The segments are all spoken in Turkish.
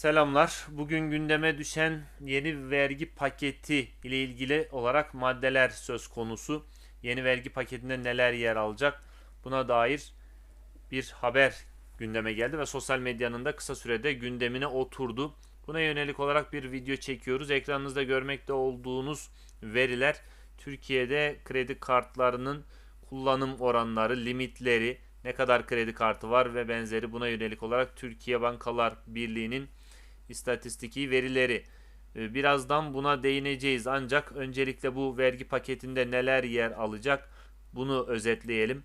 Selamlar. Bugün gündeme düşen yeni vergi paketi ile ilgili olarak maddeler söz konusu. Yeni vergi paketinde neler yer alacak? Buna dair bir haber gündeme geldi ve sosyal medyanın da kısa sürede gündemine oturdu. Buna yönelik olarak bir video çekiyoruz. Ekranınızda görmekte olduğunuz veriler Türkiye'de kredi kartlarının kullanım oranları, limitleri, ne kadar kredi kartı var ve benzeri buna yönelik olarak Türkiye Bankalar Birliği'nin istatistiki verileri. Ee, birazdan buna değineceğiz ancak öncelikle bu vergi paketinde neler yer alacak bunu özetleyelim.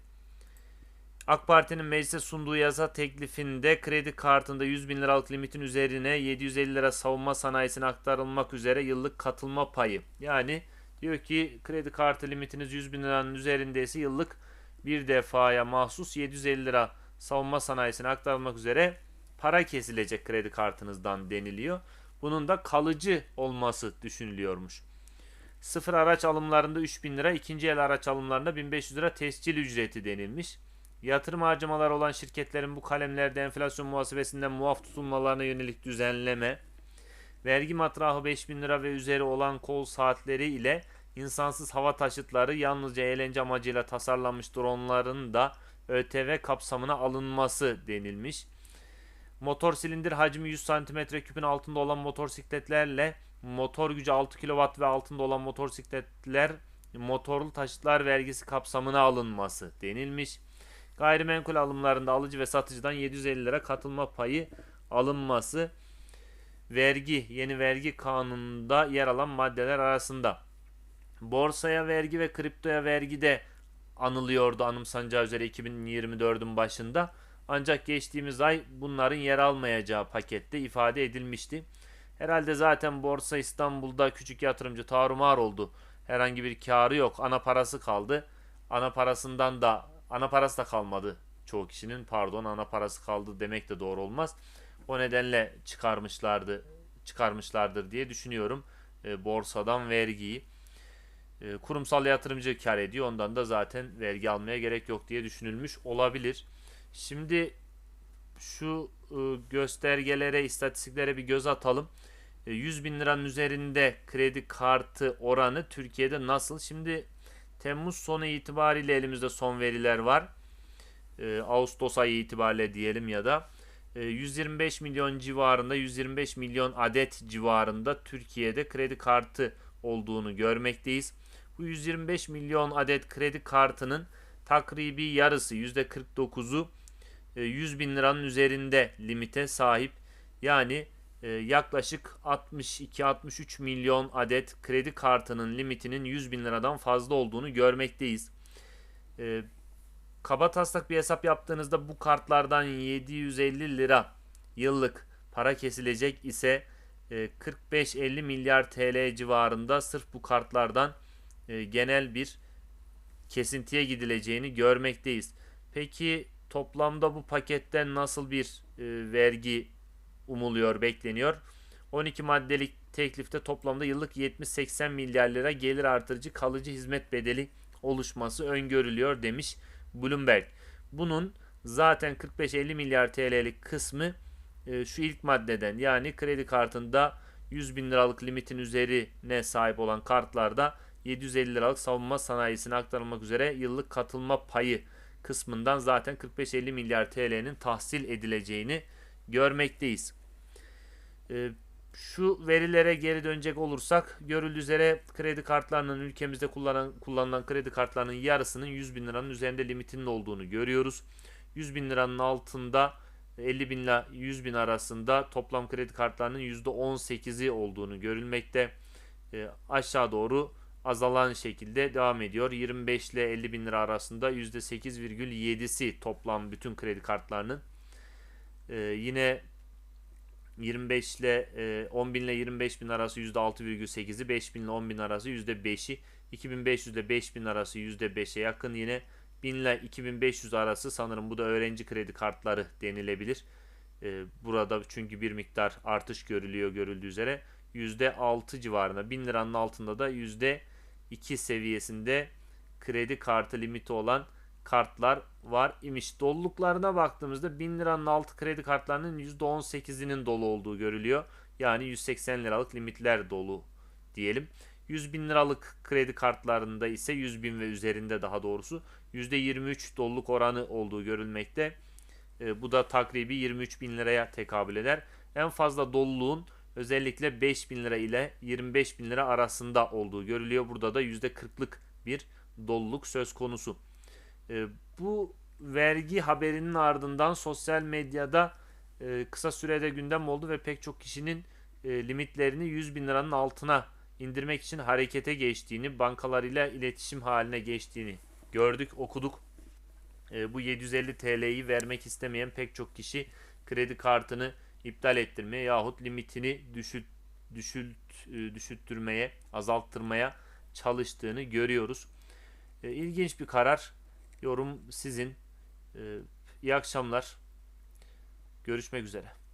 AK Parti'nin meclise sunduğu yasa teklifinde kredi kartında 100 bin liralık limitin üzerine 750 lira savunma sanayisine aktarılmak üzere yıllık katılma payı. Yani diyor ki kredi kartı limitiniz 100 bin liranın üzerindeyse yıllık bir defaya mahsus 750 lira savunma sanayisine aktarılmak üzere para kesilecek kredi kartınızdan deniliyor. Bunun da kalıcı olması düşünülüyormuş. Sıfır araç alımlarında 3000 lira, ikinci el araç alımlarında 1500 lira tescil ücreti denilmiş. Yatırım harcamaları olan şirketlerin bu kalemlerde enflasyon muhasebesinden muaf tutulmalarına yönelik düzenleme, vergi matrahı 5000 lira ve üzeri olan kol saatleri ile insansız hava taşıtları yalnızca eğlence amacıyla tasarlanmış dronların da ÖTV kapsamına alınması denilmiş. Motor silindir hacmi 100 cm küpün altında olan motosikletlerle motor gücü 6 kW ve altında olan motosikletler motorlu taşıtlar vergisi kapsamına alınması denilmiş. Gayrimenkul alımlarında alıcı ve satıcıdan 750 lira katılma payı alınması vergi yeni vergi kanununda yer alan maddeler arasında. Borsaya vergi ve kriptoya vergi de anılıyordu anımsanacağı üzere 2024'ün başında. Ancak geçtiğimiz ay bunların yer almayacağı pakette ifade edilmişti. Herhalde zaten Borsa İstanbul'da küçük yatırımcı tarumar oldu. Herhangi bir karı yok. Ana parası kaldı. Ana parasından da ana parası da kalmadı çoğu kişinin. Pardon ana parası kaldı demek de doğru olmaz. O nedenle çıkarmışlardı çıkarmışlardır diye düşünüyorum. E, borsadan vergiyi. E, kurumsal yatırımcı kar ediyor. Ondan da zaten vergi almaya gerek yok diye düşünülmüş olabilir. Şimdi şu e, göstergelere, istatistiklere bir göz atalım. 100 e, bin liranın üzerinde kredi kartı oranı Türkiye'de nasıl? Şimdi Temmuz sonu itibariyle elimizde son veriler var. E, Ağustos ayı itibariyle diyelim ya da 125 milyon civarında 125 milyon adet civarında Türkiye'de kredi kartı olduğunu görmekteyiz. Bu 125 milyon adet kredi kartının takribi yarısı %49'u 100 e, bin liranın üzerinde limite sahip. Yani e, yaklaşık 62-63 milyon adet kredi kartının limitinin 100 bin liradan fazla olduğunu görmekteyiz. E, kaba taslak bir hesap yaptığınızda bu kartlardan 750 lira yıllık para kesilecek ise 45-50 milyar TL civarında sırf bu kartlardan genel bir kesintiye gidileceğini görmekteyiz. Peki toplamda bu paketten nasıl bir e, vergi umuluyor, bekleniyor? 12 maddelik teklifte toplamda yıllık 70-80 milyar lira gelir artırıcı kalıcı hizmet bedeli oluşması öngörülüyor demiş Bloomberg. Bunun zaten 45-50 milyar TL'lik kısmı e, şu ilk maddeden yani kredi kartında 100 bin liralık limitin üzerine sahip olan kartlarda 750 liralık savunma sanayisine aktarılmak üzere yıllık katılma payı kısmından zaten 45-50 milyar TL'nin tahsil edileceğini görmekteyiz. Ee, şu verilere geri dönecek olursak görüldüğü üzere kredi kartlarının ülkemizde kullanılan, kullanılan kredi kartlarının yarısının 100 bin liranın üzerinde limitinin olduğunu görüyoruz. 100 bin liranın altında 50 bin ile 100 bin arasında toplam kredi kartlarının %18'i olduğunu görülmekte. E, aşağı doğru azalan şekilde devam ediyor. 25 ile 50 bin lira arasında %8,7'si toplam bütün kredi kartlarının. Ee, yine 25 ile e, 10 bin ile 25 bin arası %6,8'i, 5 bin ile 10 bin arası %5'i, 2500 ile 5000 arası %5'e yakın yine 1000 ile 2500 arası sanırım bu da öğrenci kredi kartları denilebilir. Ee, burada çünkü bir miktar artış görülüyor görüldüğü üzere. %6 civarında 1000 liranın altında da %2 seviyesinde kredi kartı limiti olan kartlar var imiş. Doluluklarına baktığımızda 1000 liranın altı kredi kartlarının %18'inin dolu olduğu görülüyor. Yani 180 liralık limitler dolu diyelim. 100 bin liralık kredi kartlarında ise 100 bin ve üzerinde daha doğrusu %23 doluluk oranı olduğu görülmekte. E, bu da takribi 23 bin liraya tekabül eder. En fazla doluluğun özellikle 5 bin lira ile 25 bin lira arasında olduğu görülüyor. Burada da %40'lık bir doluluk söz konusu. E, bu vergi haberinin ardından sosyal medyada e, kısa sürede gündem oldu ve pek çok kişinin e, limitlerini 100 bin liranın altına indirmek için harekete geçtiğini, bankalarıyla iletişim haline geçtiğini gördük, okuduk. E, bu 750 TL'yi vermek istemeyen pek çok kişi kredi kartını iptal ettirmeye yahut limitini düşült, düşült, e, düşülttürmeye, azalttırmaya çalıştığını görüyoruz. E, ilginç bir karar. Yorum sizin. E, iyi akşamlar. Görüşmek üzere.